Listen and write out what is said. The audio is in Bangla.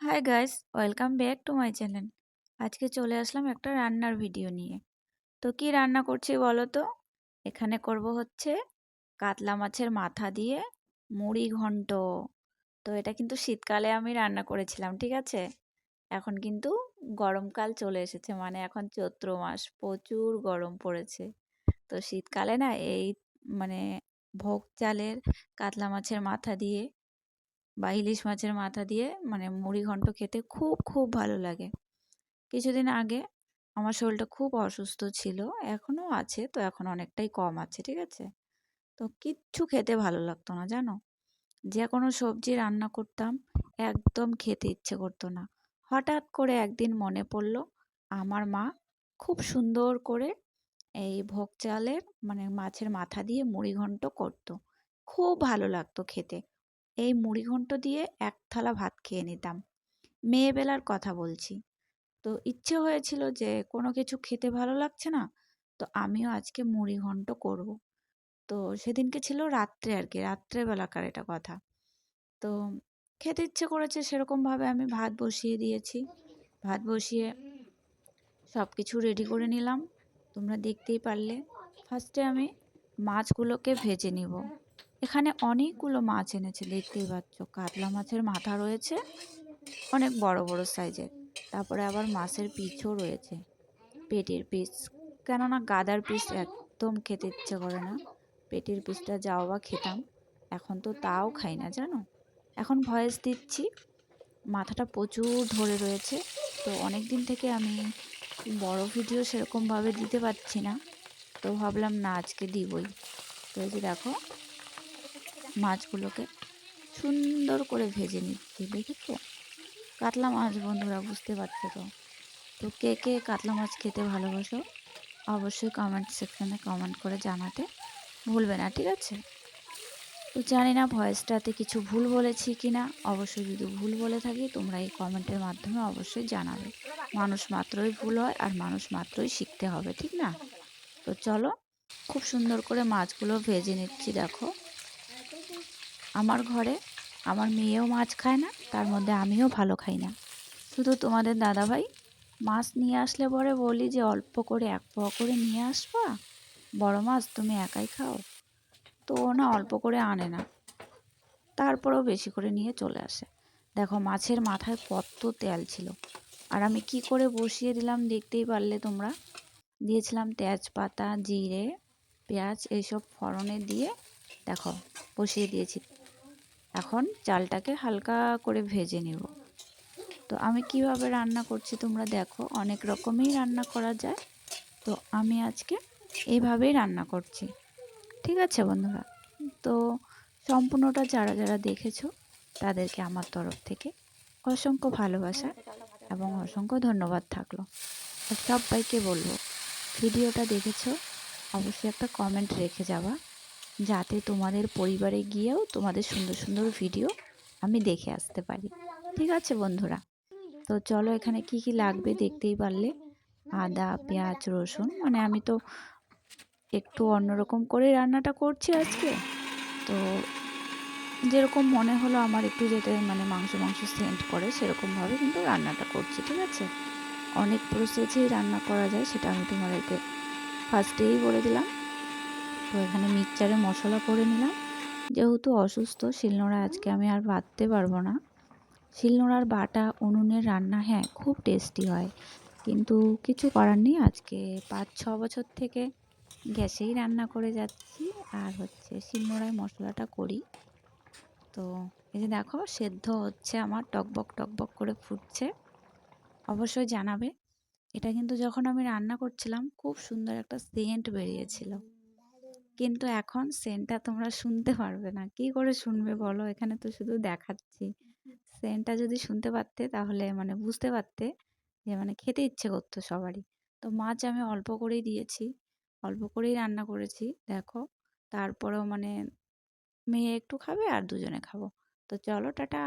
Hi guys welcome back to my channel আজকে চলে আসলাম একটা রান্নার ভিডিও নিয়ে। তো কি রান্না করছি বলো তো? এখানে করব হচ্ছে কাতলা মাছের মাথা দিয়ে মুড়ি ঘন্ট। তো এটা কিন্তু শীতকালে আমি রান্না করেছিলাম, ঠিক আছে? এখন কিন্তু গরমকাল চলে এসেছে মানে এখন চৈত্র মাস, প্রচুর গরম পড়েছে। তো শীতকালে না এই মানে ভোগ চালের কাতলা মাছের মাথা দিয়ে বা ইলিশ মাছের মাথা দিয়ে মানে মুড়ি ঘন্ট খেতে খুব খুব ভালো লাগে। কিছুদিন আগে আমার শরীরটা খুব অসুস্থ ছিল, এখনও আছে, তো এখন অনেকটাই কম আছে, ঠিক আছে? তো কিচ্ছু খেতে ভালো লাগতো না, জানো? যে কোনো সবজি রান্না করতাম, একদম খেতে ইচ্ছে করতো না। হঠাৎ করে একদিন মনে পড়ল, আমার মা খুব সুন্দর করে এই ভোগ চালের মানে মাছের মাথা দিয়ে মুড়ি ঘন্ট করতো। খুব ভালো লাগতো খেতে। এই মুড়িঘণ্ট দিয়ে এক থালা ভাত খেয়ে নিতাম। মেয়েবেলার কথা বলছি। তো ইচ্ছে হয়েছিল যে কোনো কিছু খেতে ভালো লাগছে না, তো আমিও আজকে মুড়িঘণ্ট করব। তো সেদিনকে ছিল রাত্রে আর কি রাত্রেবেলাকার এটা কথা। তো খেতে ইচ্ছে করেছে সেরকমভাবে আমি ভাত বসিয়ে দিয়েছি। ভাত বসিয়ে সব কিছু রেডি করে নিলাম। তোমরা দেখতেই পারলে। ফার্স্টে আমি মাছগুলোকে ভেজে নিব। এখানে অনেকগুলো মাছ এনেছে, দেখতেই পাচ্ছ। কাতলা মাছের মাথা রয়েছে, অনেক বড় বড় সাইজের। তারপরে আবার মাছের পিছও রয়েছে, পেটের পিস। কেননা গাদার পিস একদম খেতে ইচ্ছে করে না। পেটের পিসটা যাও বা খেতাম, এখন তো তাও খাই না, জানো? এখন ভয়েস দিচ্ছি, মাথাটা প্রচুর ধরে রয়েছে, তো অনেক দিন থেকে আমি বড় ভিডিও সেরকমভাবে দিতে পারছি না, তো ভাবলাম না আজকে দিবই। তো এই যে দেখো মাছগুলোকে সুন্দর করে ভেজে নিচ্ছি, দেখেছ? কাতলা মাছ, বন্ধুরা, বুঝতে পারছ তো? তো কে কে কাতলা মাছ খেতে ভালোবাসো, অবশ্যই কমেন্ট সেকশানে কমেন্ট করে জানাতে ভুলবে না, ঠিক আছে? তো জানি না ভয়েসটাতে কিছু ভুল বলেছি কি না অবশ্যই যদি ভুল বলে থাকি, তোমরা এই কমেন্টের মাধ্যমে অবশ্যই জানাবে। মানুষ মাত্রই ভুল হয় আর মানুষ মাত্রই শিখতে হবে, ঠিক না? তো চলো, খুব সুন্দর করে মাছগুলো ভেজে নিচ্ছি, দেখো। আমার ঘরে আমার মেয়েও মাছ খায় না, তার মধ্যে আমিও ভালো খাই না। শুধু তোমাদের দাদাভাই মাছ নিয়ে আসলে পরে বলি যে, অল্প করে এক পোয়া করে নিয়ে আসবা। বড় মাছ তুমি একাই খাও। তো ও না অল্প করে আনে না। তারপরেও বেশি করে নিয়ে চলে আসে। দেখো মাছের মাথায় কত তেল ছিল। আর আমি কি করে বসিয়ে দিলাম দেখতেই পারলে তোমরা? দিয়েছিলাম তেজপাতা, জিরে, পেঁয়াজ, এইসব ফড়নে দিয়ে, দেখো, বসিয়ে দিয়েছি। এখন চালটাকে হালকা করে ভেজে নেব। তো আমি কীভাবে রান্না করছি তোমরা দেখো, অনেক রকমই রান্না করা যায়। তো আমি আজকে এইভাবেই রান্না করছি। ঠিক আছে বন্ধুরা? তো সম্পূর্ণটা যারা যারা দেখেছ, তাদেরকে আমার তরফ থেকে অসংখ্য ভালোবাসা এবং অসংখ্য ধন্যবাদ থাকল। সবাইকে বলব, ভিডিওটা দেখেছ, অবশ্যই একটা কমেন্ট রেখে যাবা। যাতে তোমাদের পরিবারে গিয়েও তোমাদের সুন্দর সুন্দর ভিডিও আমি দেখে আসতে পারি। ঠিক আছে বন্ধুরা? তো চলো এখানে কি কি লাগবে দেখতেই পারলে। আদা, পেঁয়াজ, রসুন মানে আমি তো একটু অন্যরকম করে রান্নাটা করছি আজকে। তো যেরকম মনে হলো আমার একটু যেতে মানে মাংস মাংস সেন্ট করে সেরকমভাবে কিন্তু রান্নাটা করছি, ঠিক আছে? অনেক প্রসেসেই রান্না করা যায় সেটা আমি তোমাদেরকে ফার্স্টেই বলে দিলাম। তো এখানে মিক্সচারে মশলা করে নিলাম। যেহেতু অসুস্থ শিলনোড়া আজকে আমি আর বাঁধতে পারব না। শিলনোড়ার বাটা, উনুনের রান্না হ্যাঁ খুব টেস্টি হয়। কিন্তু কিছু করার নেই আজকে। পাঁচ, ছ বছর থেকে গ্যাসেই রান্না করে যাচ্ছি আর হচ্ছে শিলনোড়ায় মশলাটা করি। তো এই যে দেখো, সেদ্ধ হচ্ছে আমার, টকবক টকবক করে ফুটছে। অবশ্যই জানাবে। এটা কিন্তু যখন আমি রান্না করছিলাম, খুব সুন্দর একটা সেন্ট বেরিয়েছিল। কিন্তু এখন সেন্টটা তোমরা শুনতে পারবে না। কি করে শুনবে বলো? এখানে তো শুধু দেখাচ্ছি। সেন্টটা যদি শুনতে পারতে তাহলে মানে বুঝতে পারতে যে মানে খেতে ইচ্ছে করতো সবারই। তো মাছ আমি অল্প করেই দিয়েছি, অল্প করেই রান্না করেছি, দেখো। তারপরেও মানে মেয়ে একটু খাবে আর দুজনে খাব। তো চলো, টাটা।